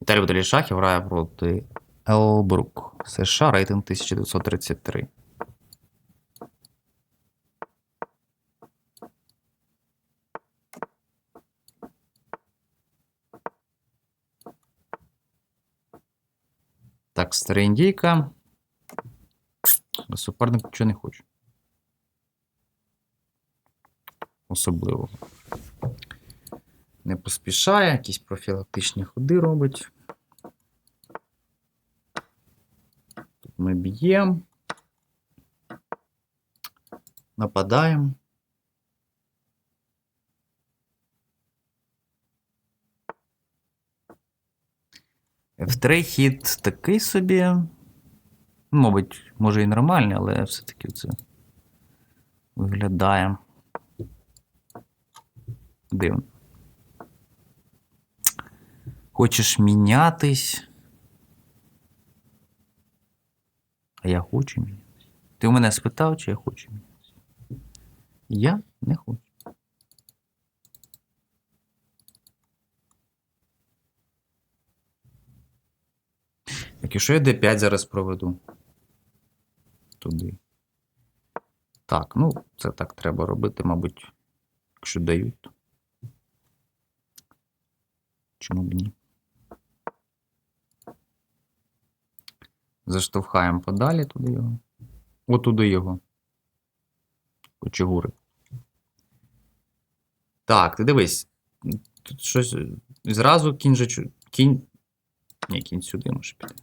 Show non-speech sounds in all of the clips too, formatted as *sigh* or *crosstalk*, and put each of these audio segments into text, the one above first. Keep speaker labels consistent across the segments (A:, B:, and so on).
A: Баталій Шахів грає проти Елбрук. США рейтинг 1933. Так, стара індійка. Суперник нічого не хоче. Особливого. Не поспішає, якісь профілактичні ходи робить. Тут ми б'ємо. Нападаємо. F3 хід такий собі. Мабуть, може і нормальний, але все-таки це виглядає дивно. Хочеш мінятись? А я хочу мінятись. Ти у мене спитав, чи я хочу мінятись? Я не хочу. Так, і що я D5 зараз проведу? Туди. Так, ну, це так треба робити, мабуть, якщо дають. Чому б ні? Заштовхаємо подалі туди його. Отуди його. Кочегури. Так, ти дивись. Тут щось. Зразу кінь же. Кінь. Ні, кінь сюди може піти.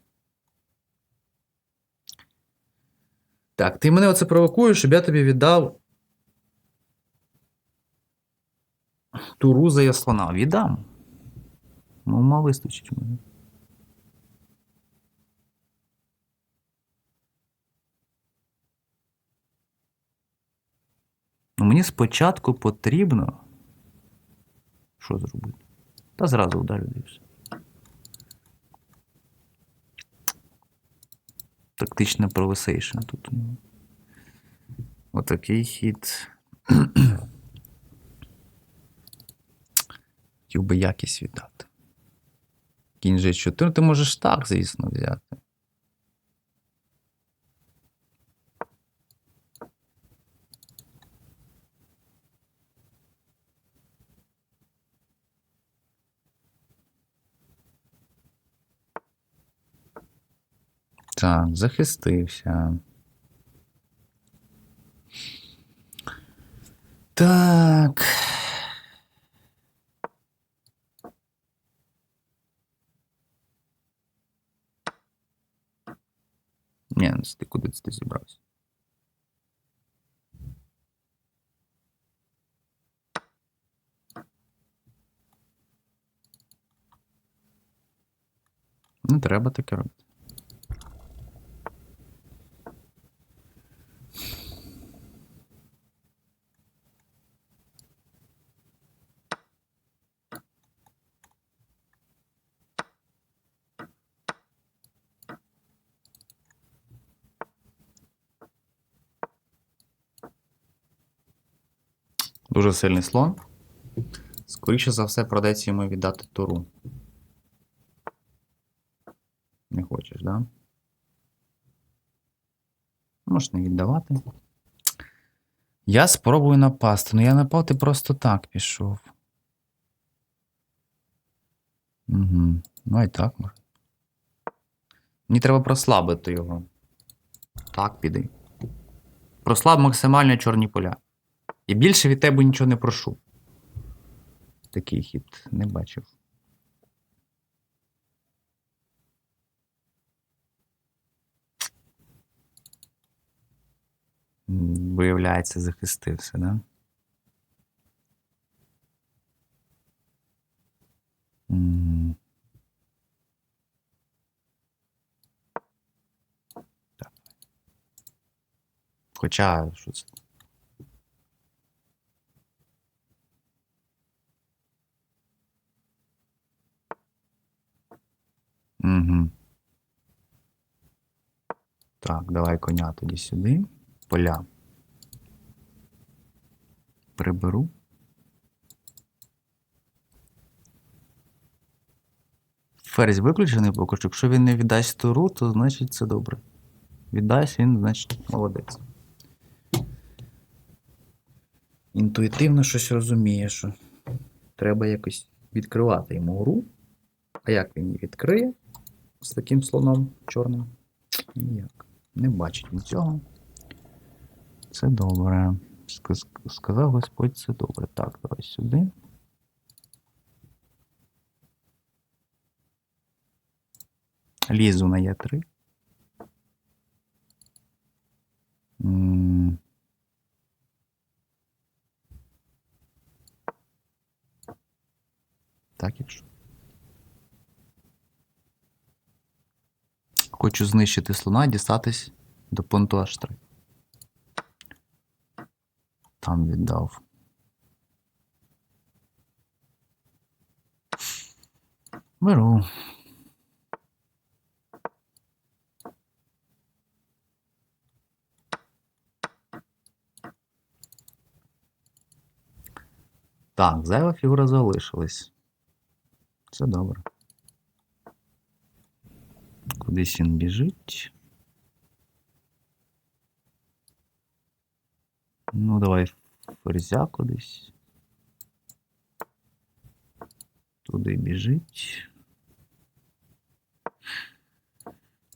A: Так, ти мене оце провокуєш, щоб я тобі віддав. Туру за яслона. Віддам. Ну, вистачить мене. Мені спочатку потрібно. Що зробити? Та зразу вдарю і все. Тактичне провесейшн тут. ну. Отакий хід. *clears throat* Хотів би якість віддати. Кінь же 4. Ти можеш так, звісно, взяти. Так, захистився. Так. Ні, ну ти куди ти зібрався? Не треба таке робити. Дуже сильний слон. Скоріше за все, придеться йому віддати туру. Не хочеш, да? Можеш не віддавати. Я спробую напасти. Ну я напав, ти просто так пішов. Угу. Ну і так може. Мені треба прослабити його. Так, піди. Прослаб максимально чорні поля. І більше від тебе нічого не прошу. Такий хід не бачив. Виявляється, захистився, да? Так. Хоча, що це? Угу. Так, давай коня тоді сюди. Поля. Приберу. Ферзь виключений поки що. Якщо він не віддасть туру, то значить це добре. Віддасть він, значить, молодець. Інтуїтивно щось розуміє, що треба якось відкривати йому гру. А як він її відкриє з таким слоном чорним? Ніяк. Не бачить він цього. Це добре. Сказ- Сказав Господь, це добре. Так, давай сюди. Лізу на Е3. Так, якщо. Хочу знищити слона, дістатись до пункту H3. Там віддав. Беру. Так, зайва фігура залишилась. Це добре. Кудись біжить. Ну, давай ферзя кудись. Туди біжить.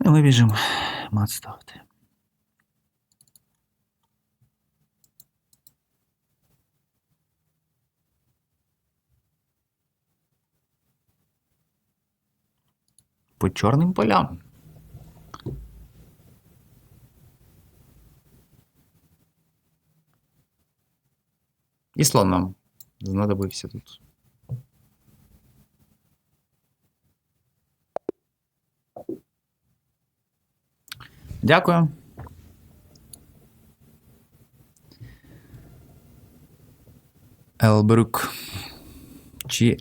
A: І ми біжимо мат ставити. По чорним полям. І слон нам знадобився тут. Дякую. Елбрук. Чи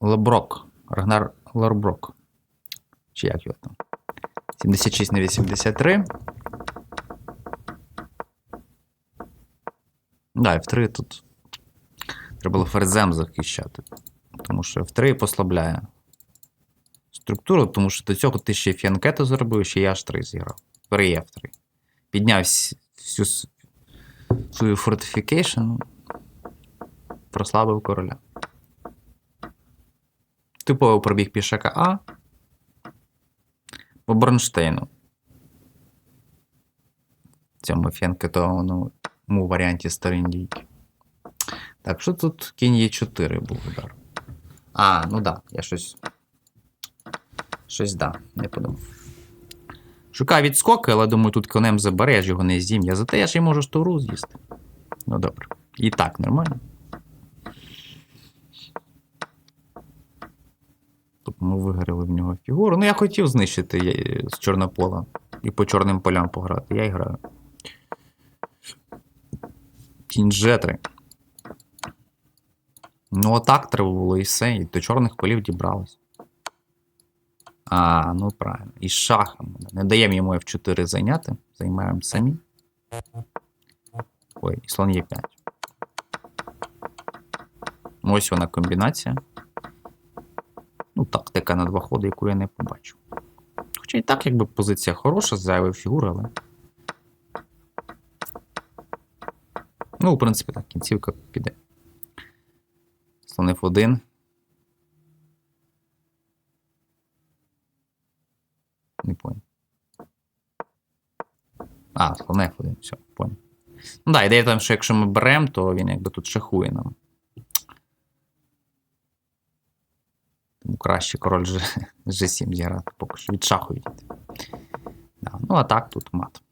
A: Леброк. Рагнар Лерброк. Чи як його там? 76 на 83. Да, F3 тут. Треба було ферзем захищати. Тому що F3 послабляє структуру, тому що до цього ти ще фіанкету зробив, ще й H3 зіграв. При F3. Підняв всю свою фортифікейшн, прослабив короля. Типовий пробіг пішака А. По Бронштейну. Цьому фіанкетованому варіанті старіндійки. Так, що тут кінь Е4 був удар? А, ну да, я щось. Щось да, не подумав. Шукаю відскоки, але думаю, тут конем забере, його не з'їм. Я зате я ж і можу штуру з'їсти. Ну добре. І так, нормально. Тут ми виграли в нього фігуру. Ну, я хотів знищити я- з чорнопола і по чорним полям пограти. Я і граю. G3. Ну, отак треба і все. І до чорних полів дібралось. А, ну правильно. І шахом. Не даємо йому F4 зайняти. Займаємо самі. Ой, і слон Е5. Ну, Ось вона комбінація. Ну, тактика на два ходи, яку я не побачив. Хоча і так, якби позиція хороша, зайвої фігури, але. Ну, в принципі, так, кінцівка піде. Слон F1. Не понял. А, слон F1, все, понял. Ну да, ідея тому, що якщо ми беремо, то він якби тут шахує нам. Тому краще король G, G7 зіграти, поки що від шаху відійти. Да. Ну, а так тут мат.